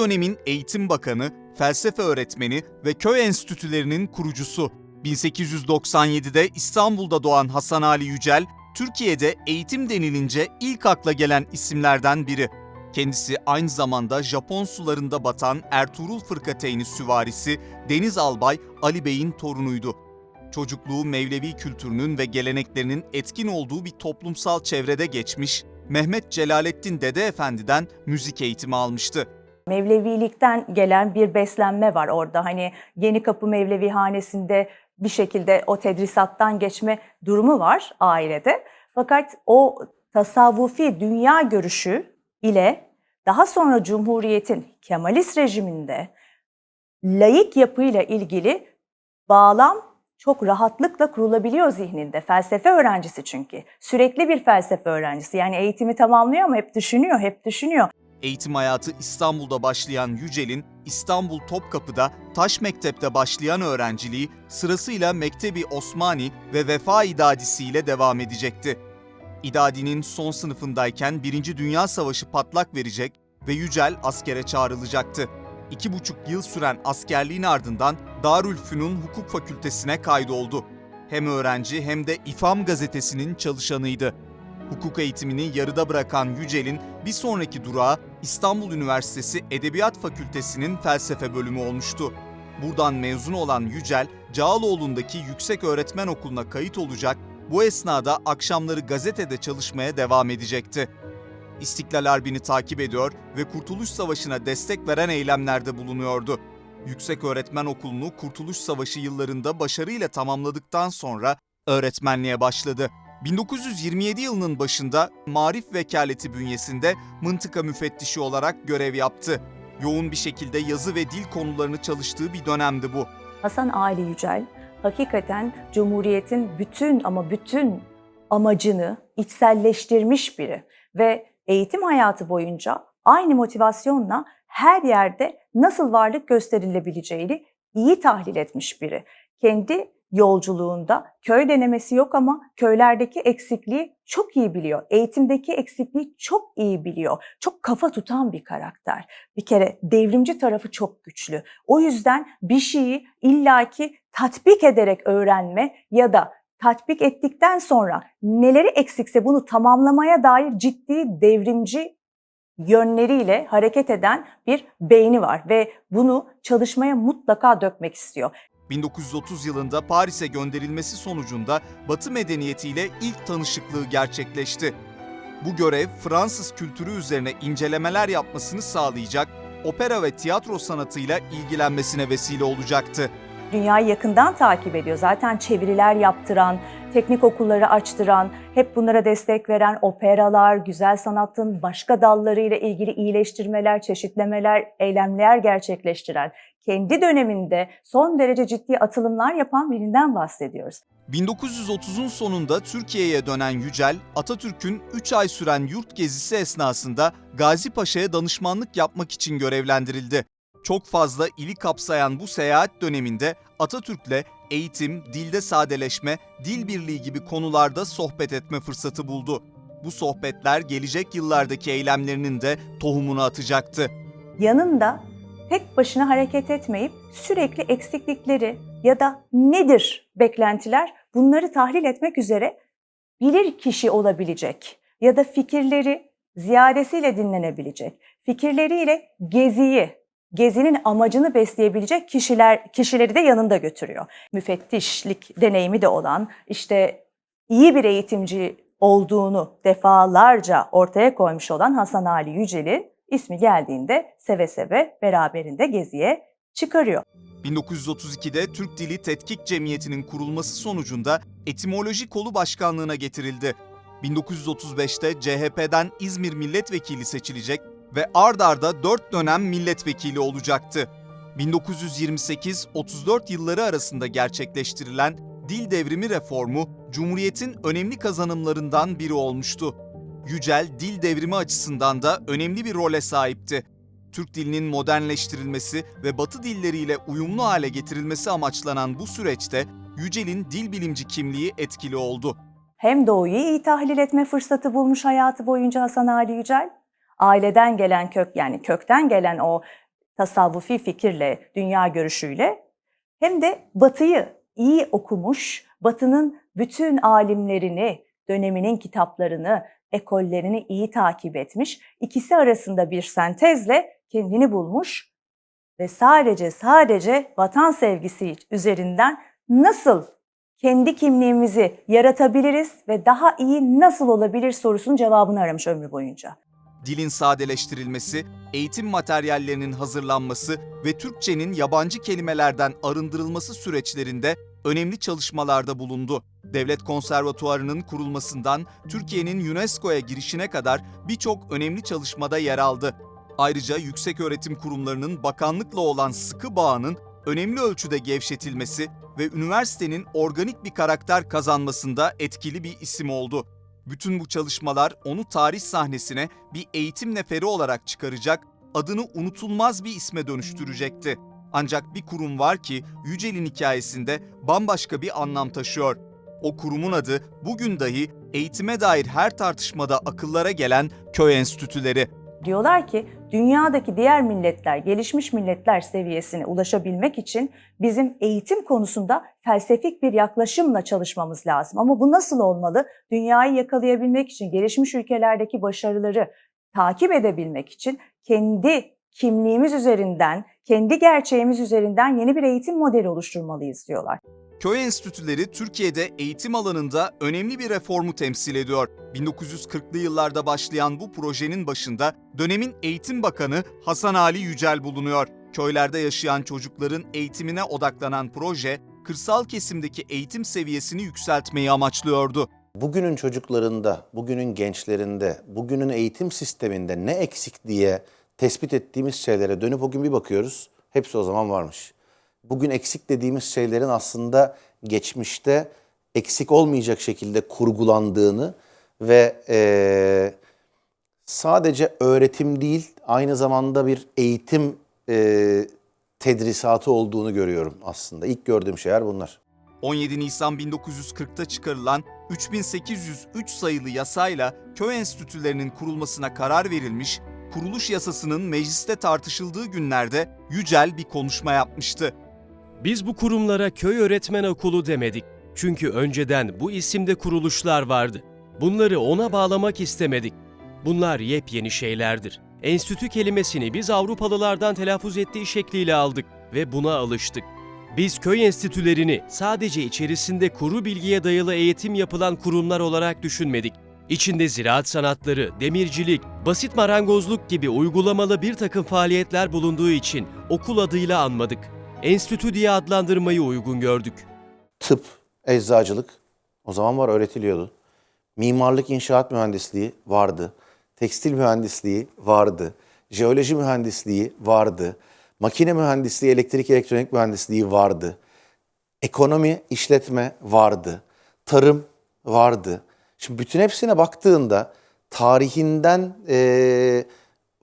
dönemin eğitim bakanı, felsefe öğretmeni ve köy enstitülerinin kurucusu. 1897'de İstanbul'da doğan Hasan Ali Yücel, Türkiye'de eğitim denilince ilk akla gelen isimlerden biri. Kendisi aynı zamanda Japon sularında batan Ertuğrul Fırkateyni süvarisi Deniz Albay Ali Bey'in torunuydu. Çocukluğu Mevlevi kültürünün ve geleneklerinin etkin olduğu bir toplumsal çevrede geçmiş, Mehmet Celalettin Dede Efendi'den müzik eğitimi almıştı. Mevlevilikten gelen bir beslenme var orada. Hani Yeni Kapı Mevlevi Hanesi'nde bir şekilde o tedrisattan geçme durumu var ailede. Fakat o tasavvufi dünya görüşü ile daha sonra Cumhuriyet'in Kemalist rejiminde laik yapıyla ilgili bağlam çok rahatlıkla kurulabiliyor zihninde. Felsefe öğrencisi çünkü. Sürekli bir felsefe öğrencisi. Yani eğitimi tamamlıyor ama hep düşünüyor, hep düşünüyor. Eğitim hayatı İstanbul'da başlayan Yücel'in İstanbul Topkapı'da Taş Mektep'te başlayan öğrenciliği sırasıyla Mektebi Osmani ve Vefa İdadisi ile devam edecekti. İdadi'nin son sınıfındayken Birinci Dünya Savaşı patlak verecek ve Yücel askere çağrılacaktı. İki buçuk yıl süren askerliğin ardından Darülfünun Hukuk Fakültesine kaydoldu. Hem öğrenci hem de İFAM gazetesinin çalışanıydı. Hukuk eğitimini yarıda bırakan Yücel'in bir sonraki durağı İstanbul Üniversitesi Edebiyat Fakültesi'nin felsefe bölümü olmuştu. Buradan mezun olan Yücel, Cağaloğlu'ndaki Yüksek Öğretmen Okulu'na kayıt olacak, bu esnada akşamları gazetede çalışmaya devam edecekti. İstiklal Harbi'ni takip ediyor ve Kurtuluş Savaşı'na destek veren eylemlerde bulunuyordu. Yüksek Öğretmen Okulu'nu Kurtuluş Savaşı yıllarında başarıyla tamamladıktan sonra öğretmenliğe başladı. 1927 yılının başında Marif Vekaleti bünyesinde mıntıka müfettişi olarak görev yaptı. Yoğun bir şekilde yazı ve dil konularını çalıştığı bir dönemdi bu. Hasan Ali Yücel hakikaten Cumhuriyet'in bütün ama bütün amacını içselleştirmiş biri ve eğitim hayatı boyunca aynı motivasyonla her yerde nasıl varlık gösterilebileceğini iyi tahlil etmiş biri. Kendi yolculuğunda köy denemesi yok ama köylerdeki eksikliği çok iyi biliyor. Eğitimdeki eksikliği çok iyi biliyor. Çok kafa tutan bir karakter. Bir kere devrimci tarafı çok güçlü. O yüzden bir şeyi illaki tatbik ederek öğrenme ya da tatbik ettikten sonra neleri eksikse bunu tamamlamaya dair ciddi devrimci yönleriyle hareket eden bir beyni var ve bunu çalışmaya mutlaka dökmek istiyor. 1930 yılında Paris'e gönderilmesi sonucunda Batı medeniyetiyle ilk tanışıklığı gerçekleşti. Bu görev Fransız kültürü üzerine incelemeler yapmasını sağlayacak, opera ve tiyatro sanatıyla ilgilenmesine vesile olacaktı. Dünyayı yakından takip ediyor. Zaten çeviriler yaptıran, teknik okulları açtıran, hep bunlara destek veren operalar, güzel sanatın başka dallarıyla ilgili iyileştirmeler, çeşitlemeler, eylemler gerçekleştiren, kendi döneminde son derece ciddi atılımlar yapan birinden bahsediyoruz. 1930'un sonunda Türkiye'ye dönen Yücel, Atatürk'ün 3 ay süren yurt gezisi esnasında Gazi Paşa'ya danışmanlık yapmak için görevlendirildi. Çok fazla ili kapsayan bu seyahat döneminde Atatürk'le eğitim, dilde sadeleşme, dil birliği gibi konularda sohbet etme fırsatı buldu. Bu sohbetler gelecek yıllardaki eylemlerinin de tohumunu atacaktı. Yanında tek başına hareket etmeyip sürekli eksiklikleri ya da nedir beklentiler bunları tahlil etmek üzere bilir kişi olabilecek ya da fikirleri ziyadesiyle dinlenebilecek, fikirleriyle geziyi, gezinin amacını besleyebilecek kişiler kişileri de yanında götürüyor. Müfettişlik deneyimi de olan, işte iyi bir eğitimci olduğunu defalarca ortaya koymuş olan Hasan Ali Yücel'i ismi geldiğinde seve seve beraberinde geziye çıkarıyor. 1932'de Türk Dili Tetkik Cemiyeti'nin kurulması sonucunda etimoloji kolu başkanlığına getirildi. 1935'te CHP'den İzmir milletvekili seçilecek ve ard arda 4 dönem milletvekili olacaktı. 1928-34 yılları arasında gerçekleştirilen dil devrimi reformu Cumhuriyet'in önemli kazanımlarından biri olmuştu. Yücel dil devrimi açısından da önemli bir role sahipti. Türk dilinin modernleştirilmesi ve Batı dilleriyle uyumlu hale getirilmesi amaçlanan bu süreçte Yücel'in dil bilimci kimliği etkili oldu. Hem doğuyu iyi tahlil etme fırsatı bulmuş hayatı boyunca Hasan Ali Yücel, aileden gelen kök yani kökten gelen o tasavvufi fikirle, dünya görüşüyle hem de Batı'yı iyi okumuş, Batı'nın bütün alimlerini, döneminin kitaplarını, ekollerini iyi takip etmiş, ikisi arasında bir sentezle kendini bulmuş ve sadece sadece vatan sevgisi üzerinden nasıl kendi kimliğimizi yaratabiliriz ve daha iyi nasıl olabilir sorusunun cevabını aramış ömrü boyunca. Dilin sadeleştirilmesi, eğitim materyallerinin hazırlanması ve Türkçenin yabancı kelimelerden arındırılması süreçlerinde önemli çalışmalarda bulundu. Devlet Konservatuvarı'nın kurulmasından Türkiye'nin UNESCO'ya girişine kadar birçok önemli çalışmada yer aldı. Ayrıca yükseköğretim kurumlarının bakanlıkla olan sıkı bağının önemli ölçüde gevşetilmesi ve üniversitenin organik bir karakter kazanmasında etkili bir isim oldu. Bütün bu çalışmalar onu tarih sahnesine bir eğitim neferi olarak çıkaracak, adını unutulmaz bir isme dönüştürecekti. Ancak bir kurum var ki Yücel'in hikayesinde bambaşka bir anlam taşıyor. O kurumun adı bugün dahi eğitime dair her tartışmada akıllara gelen köy enstitüleri. Diyorlar ki dünyadaki diğer milletler, gelişmiş milletler seviyesine ulaşabilmek için bizim eğitim konusunda felsefik bir yaklaşımla çalışmamız lazım. Ama bu nasıl olmalı? Dünyayı yakalayabilmek için, gelişmiş ülkelerdeki başarıları takip edebilmek için kendi kimliğimiz üzerinden, kendi gerçeğimiz üzerinden yeni bir eğitim modeli oluşturmalıyız diyorlar. Köy enstitüleri Türkiye'de eğitim alanında önemli bir reformu temsil ediyor. 1940'lı yıllarda başlayan bu projenin başında dönemin Eğitim Bakanı Hasan Ali Yücel bulunuyor. Köylerde yaşayan çocukların eğitimine odaklanan proje, kırsal kesimdeki eğitim seviyesini yükseltmeyi amaçlıyordu. Bugünün çocuklarında, bugünün gençlerinde, bugünün eğitim sisteminde ne eksik diye tespit ettiğimiz şeylere dönüp o gün bir bakıyoruz. Hepsi o zaman varmış. Bugün eksik dediğimiz şeylerin aslında geçmişte eksik olmayacak şekilde kurgulandığını ve eee, sadece öğretim değil aynı zamanda bir eğitim eee, tedrisatı olduğunu görüyorum aslında. İlk gördüğüm şeyler bunlar. 17 Nisan 1940'ta çıkarılan 3803 sayılı yasayla köy enstitülerinin kurulmasına karar verilmiş, kuruluş yasasının mecliste tartışıldığı günlerde Yücel bir konuşma yapmıştı. Biz bu kurumlara köy öğretmen okulu demedik. Çünkü önceden bu isimde kuruluşlar vardı. Bunları ona bağlamak istemedik. Bunlar yepyeni şeylerdir. Enstitü kelimesini biz Avrupalılardan telaffuz ettiği şekliyle aldık ve buna alıştık. Biz köy enstitülerini sadece içerisinde kuru bilgiye dayalı eğitim yapılan kurumlar olarak düşünmedik. İçinde ziraat sanatları, demircilik, basit marangozluk gibi uygulamalı bir takım faaliyetler bulunduğu için okul adıyla anmadık. Enstitü diye adlandırmayı uygun gördük. tıp, eczacılık o zaman var öğretiliyordu. Mimarlık, inşaat mühendisliği vardı. Tekstil mühendisliği vardı. Jeoloji mühendisliği vardı. Makine mühendisliği, elektrik elektronik mühendisliği vardı. Ekonomi, işletme vardı. Tarım vardı. Şimdi bütün hepsine baktığında tarihinden eee,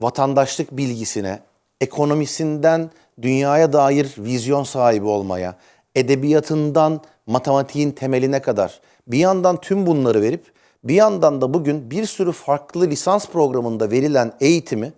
vatandaşlık bilgisine, ekonomisinden dünyaya dair vizyon sahibi olmaya, edebiyatından matematiğin temeline kadar bir yandan tüm bunları verip bir yandan da bugün bir sürü farklı lisans programında verilen eğitimi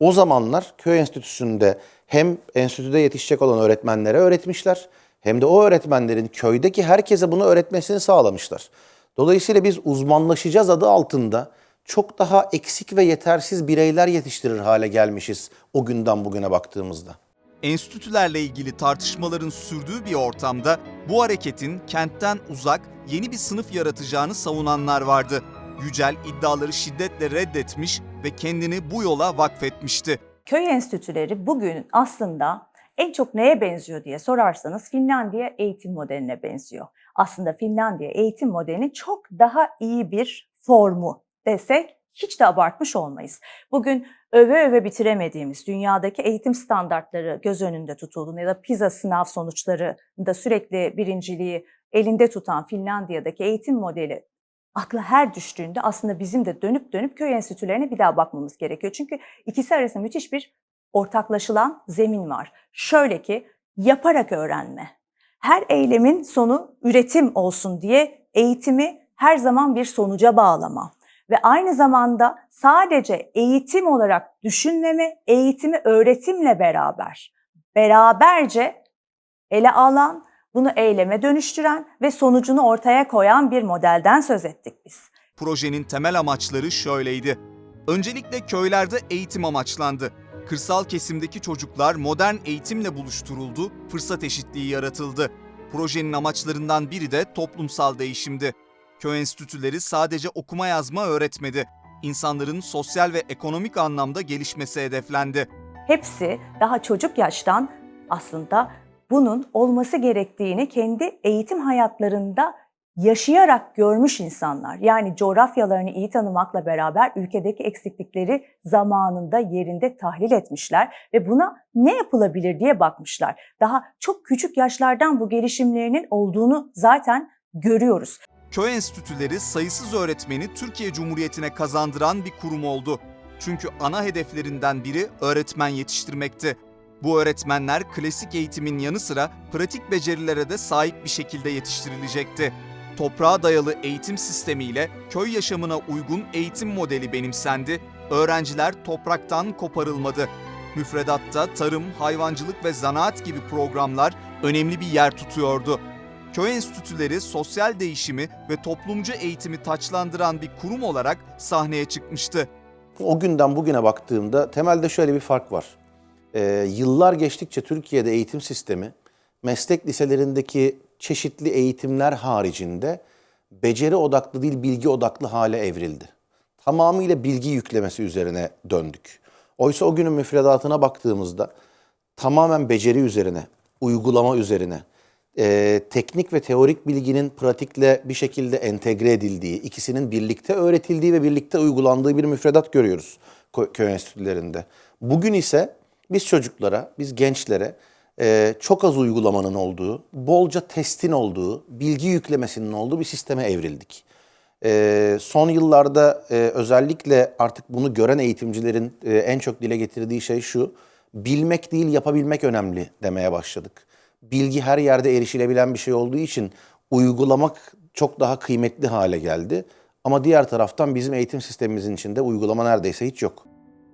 o zamanlar köy enstitüsünde hem enstitüde yetişecek olan öğretmenlere öğretmişler hem de o öğretmenlerin köydeki herkese bunu öğretmesini sağlamışlar. Dolayısıyla biz uzmanlaşacağız adı altında çok daha eksik ve yetersiz bireyler yetiştirir hale gelmişiz o günden bugüne baktığımızda. Enstitülerle ilgili tartışmaların sürdüğü bir ortamda bu hareketin kentten uzak yeni bir sınıf yaratacağını savunanlar vardı. Yücel iddiaları şiddetle reddetmiş ve kendini bu yola vakfetmişti. Köy enstitüleri bugün aslında en çok neye benziyor diye sorarsanız Finlandiya eğitim modeline benziyor. Aslında Finlandiya eğitim modelinin çok daha iyi bir formu desek hiç de abartmış olmayız. Bugün öve öve bitiremediğimiz dünyadaki eğitim standartları göz önünde tutulduğunda ya da PISA sınav sonuçlarında sürekli birinciliği elinde tutan Finlandiya'daki eğitim modeli akla her düştüğünde aslında bizim de dönüp dönüp köy enstitülerine bir daha bakmamız gerekiyor. Çünkü ikisi arasında müthiş bir ortaklaşılan zemin var. Şöyle ki yaparak öğrenme. Her eylemin sonu üretim olsun diye eğitimi her zaman bir sonuca bağlama ve aynı zamanda sadece eğitim olarak düşünmeme, eğitimi öğretimle beraber, beraberce ele alan, bunu eyleme dönüştüren ve sonucunu ortaya koyan bir modelden söz ettik biz. Projenin temel amaçları şöyleydi. Öncelikle köylerde eğitim amaçlandı. Kırsal kesimdeki çocuklar modern eğitimle buluşturuldu, fırsat eşitliği yaratıldı. Projenin amaçlarından biri de toplumsal değişimdi. Köy enstitüleri sadece okuma yazma öğretmedi. İnsanların sosyal ve ekonomik anlamda gelişmesi hedeflendi. Hepsi daha çocuk yaştan aslında bunun olması gerektiğini kendi eğitim hayatlarında yaşayarak görmüş insanlar. Yani coğrafyalarını iyi tanımakla beraber ülkedeki eksiklikleri zamanında yerinde tahlil etmişler ve buna ne yapılabilir diye bakmışlar. Daha çok küçük yaşlardan bu gelişimlerinin olduğunu zaten görüyoruz. Köy enstitüleri sayısız öğretmeni Türkiye Cumhuriyeti'ne kazandıran bir kurum oldu. Çünkü ana hedeflerinden biri öğretmen yetiştirmekti. Bu öğretmenler klasik eğitimin yanı sıra pratik becerilere de sahip bir şekilde yetiştirilecekti. Toprağa dayalı eğitim sistemiyle köy yaşamına uygun eğitim modeli benimsendi. Öğrenciler topraktan koparılmadı. Müfredatta tarım, hayvancılık ve zanaat gibi programlar önemli bir yer tutuyordu. Köy enstitüleri sosyal değişimi ve toplumcu eğitimi taçlandıran bir kurum olarak sahneye çıkmıştı. O günden bugüne baktığımda temelde şöyle bir fark var. Ee, yıllar geçtikçe Türkiye'de eğitim sistemi meslek liselerindeki çeşitli eğitimler haricinde beceri odaklı değil bilgi odaklı hale evrildi. Tamamıyla bilgi yüklemesi üzerine döndük. Oysa o günün müfredatına baktığımızda tamamen beceri üzerine, uygulama üzerine, e, teknik ve teorik bilginin pratikle bir şekilde entegre edildiği, ikisinin birlikte öğretildiği ve birlikte uygulandığı bir müfredat görüyoruz kö- köy enstitülerinde. Bugün ise biz çocuklara, biz gençlere e, çok az uygulamanın olduğu, bolca testin olduğu, bilgi yüklemesinin olduğu bir sisteme evrildik. Ee, son yıllarda e, özellikle artık bunu gören eğitimcilerin e, en çok dile getirdiği şey şu. Bilmek değil yapabilmek önemli demeye başladık. Bilgi her yerde erişilebilen bir şey olduğu için uygulamak çok daha kıymetli hale geldi. Ama diğer taraftan bizim eğitim sistemimizin içinde uygulama neredeyse hiç yok.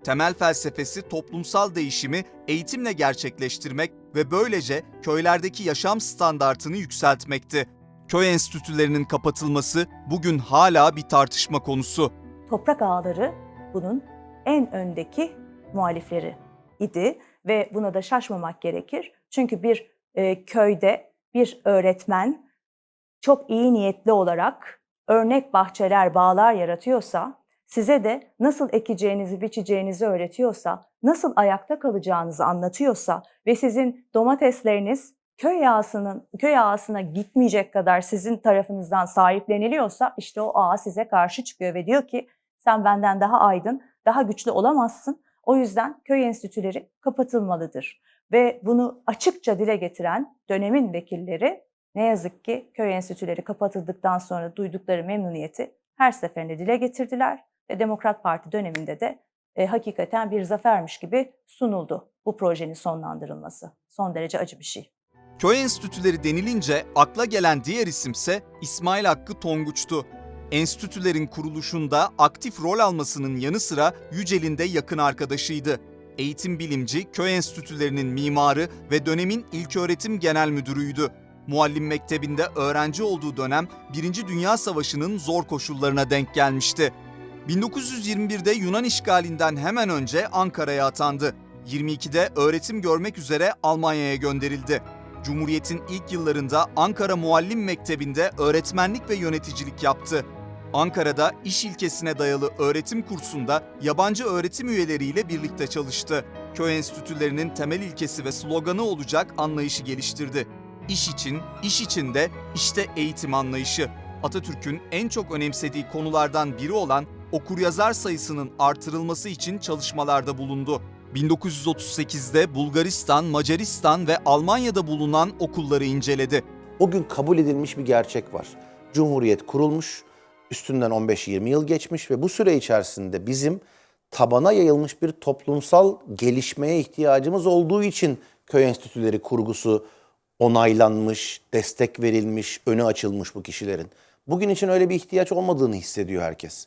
Temel felsefesi toplumsal değişimi eğitimle gerçekleştirmek ve böylece köylerdeki yaşam standartını yükseltmekti. Köy enstitülerinin kapatılması bugün hala bir tartışma konusu. Toprak ağları bunun en öndeki muhalifleri idi ve buna da şaşmamak gerekir. Çünkü bir e, köyde bir öğretmen çok iyi niyetli olarak örnek bahçeler, bağlar yaratıyorsa, size de nasıl ekeceğinizi, biçeceğinizi öğretiyorsa, nasıl ayakta kalacağınızı anlatıyorsa ve sizin domatesleriniz köy ağasının köy ağasına gitmeyecek kadar sizin tarafınızdan sahipleniliyorsa işte o ağa size karşı çıkıyor ve diyor ki sen benden daha aydın, daha güçlü olamazsın. O yüzden köy enstitüleri kapatılmalıdır. Ve bunu açıkça dile getiren dönemin vekilleri ne yazık ki köy enstitüleri kapatıldıktan sonra duydukları memnuniyeti her seferinde dile getirdiler ve Demokrat Parti döneminde de e, hakikaten bir zafermiş gibi sunuldu bu projenin sonlandırılması. Son derece acı bir şey. Köy enstitüleri denilince akla gelen diğer isimse İsmail Hakkı Tonguç'tu. Enstitülerin kuruluşunda aktif rol almasının yanı sıra Yücel'in de yakın arkadaşıydı. Eğitim bilimci, köy enstitülerinin mimarı ve dönemin ilköğretim genel müdürüydü. Muallim Mektebi'nde öğrenci olduğu dönem 1. Dünya Savaşı'nın zor koşullarına denk gelmişti. 1921'de Yunan işgalinden hemen önce Ankara'ya atandı. 22'de öğretim görmek üzere Almanya'ya gönderildi. Cumhuriyet'in ilk yıllarında Ankara Muallim Mektebi'nde öğretmenlik ve yöneticilik yaptı. Ankara'da iş ilkesine dayalı öğretim kursunda yabancı öğretim üyeleriyle birlikte çalıştı. Köy enstitülerinin temel ilkesi ve sloganı olacak anlayışı geliştirdi. İş için, iş içinde, işte eğitim anlayışı. Atatürk'ün en çok önemsediği konulardan biri olan okuryazar sayısının artırılması için çalışmalarda bulundu. 1938'de Bulgaristan, Macaristan ve Almanya'da bulunan okulları inceledi. O gün kabul edilmiş bir gerçek var. Cumhuriyet kurulmuş, üstünden 15-20 yıl geçmiş ve bu süre içerisinde bizim tabana yayılmış bir toplumsal gelişmeye ihtiyacımız olduğu için köy enstitüleri kurgusu onaylanmış, destek verilmiş, önü açılmış bu kişilerin. Bugün için öyle bir ihtiyaç olmadığını hissediyor herkes.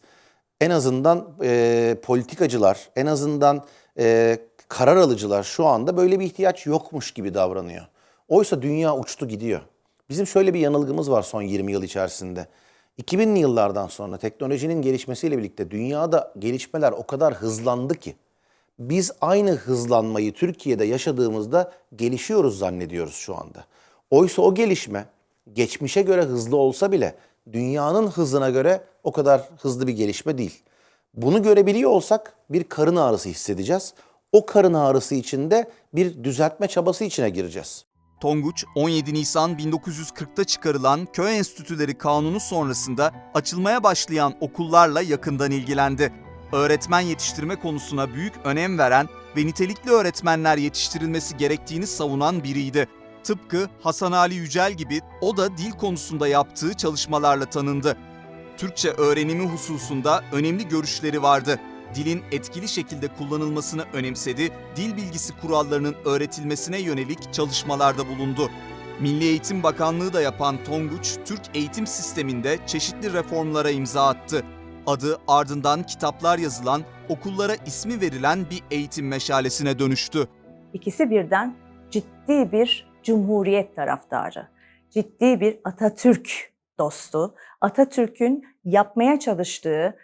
En azından e, politikacılar, en azından e, karar alıcılar şu anda böyle bir ihtiyaç yokmuş gibi davranıyor. Oysa dünya uçtu gidiyor. Bizim şöyle bir yanılgımız var son 20 yıl içerisinde. 2000'li yıllardan sonra teknolojinin gelişmesiyle birlikte dünyada gelişmeler o kadar hızlandı ki biz aynı hızlanmayı Türkiye'de yaşadığımızda gelişiyoruz zannediyoruz şu anda. Oysa o gelişme geçmişe göre hızlı olsa bile dünyanın hızına göre o kadar hızlı bir gelişme değil. Bunu görebiliyor olsak bir karın ağrısı hissedeceğiz. O karın ağrısı içinde bir düzeltme çabası içine gireceğiz. Tonguç, 17 Nisan 1940'ta çıkarılan Köy Enstitüleri Kanunu sonrasında açılmaya başlayan okullarla yakından ilgilendi. Öğretmen yetiştirme konusuna büyük önem veren ve nitelikli öğretmenler yetiştirilmesi gerektiğini savunan biriydi. Tıpkı Hasan Ali Yücel gibi o da dil konusunda yaptığı çalışmalarla tanındı. Türkçe öğrenimi hususunda önemli görüşleri vardı. Dilin etkili şekilde kullanılmasını önemsedi, dil bilgisi kurallarının öğretilmesine yönelik çalışmalarda bulundu. Milli Eğitim Bakanlığı da yapan Tonguç, Türk eğitim sisteminde çeşitli reformlara imza attı. Adı ardından kitaplar yazılan, okullara ismi verilen bir eğitim meşalesine dönüştü. İkisi birden ciddi bir cumhuriyet taraftarı, ciddi bir Atatürk dostu, Atatürk'ün yapmaya çalıştığı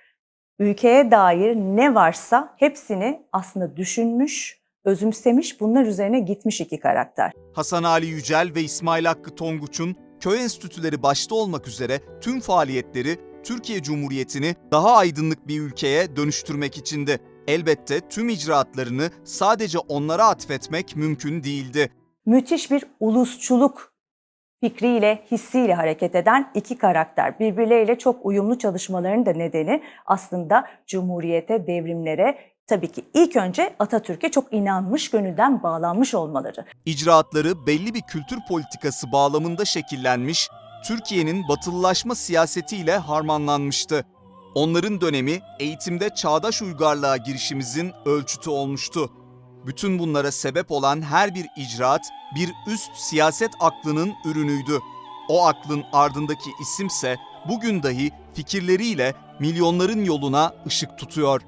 ülkeye dair ne varsa hepsini aslında düşünmüş, özümsemiş, bunlar üzerine gitmiş iki karakter. Hasan Ali Yücel ve İsmail Hakkı Tonguç'un köy enstitüleri başta olmak üzere tüm faaliyetleri Türkiye Cumhuriyeti'ni daha aydınlık bir ülkeye dönüştürmek içindi. Elbette tüm icraatlarını sadece onlara atfetmek mümkün değildi. Müthiş bir ulusçuluk fikriyle, hissiyle hareket eden iki karakter. Birbirleriyle çok uyumlu çalışmaların da nedeni aslında Cumhuriyete, devrimlere, tabii ki ilk önce Atatürk'e çok inanmış, gönülden bağlanmış olmaları. İcraatları belli bir kültür politikası bağlamında şekillenmiş, Türkiye'nin batılılaşma siyasetiyle harmanlanmıştı. Onların dönemi eğitimde çağdaş uygarlığa girişimizin ölçütü olmuştu. Bütün bunlara sebep olan her bir icraat bir üst siyaset aklının ürünüydü. O aklın ardındaki isimse bugün dahi fikirleriyle milyonların yoluna ışık tutuyor.